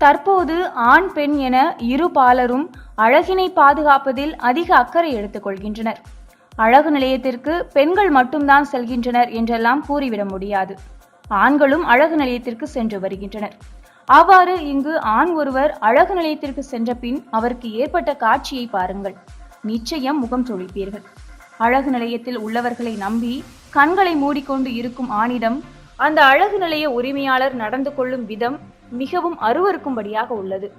தற்போது ஆண் பெண் என இரு பாலரும் அழகினை பாதுகாப்பதில் அதிக அக்கறை எடுத்துக்கொள்கின்றனர் அழகு நிலையத்திற்கு பெண்கள் மட்டும்தான் செல்கின்றனர் என்றெல்லாம் கூறிவிட முடியாது. ஆண்களும் அழகு நிலையத்திற்கு சென்று வருகின்றனர். அவ்வாறு இங்கு ஆண் ஒருவர் அழகு நிலையத்திற்கு சென்ற பின் அவருக்கு ஏற்பட்ட காட்சியை பாருங்கள். நிச்சயம் முகம் சுழிப்பீர்கள் அழகு நிலையத்தில் உள்ளவர்களை நம்பி கண்களை மூடிக்கொண்டு இருக்கும் ஆணிடம் அந்த அழகு நிலைய உரிமையாளர் நடந்து கொள்ளும் விதம் மிகவும் அருவருக்கும்படியாக உள்ளது.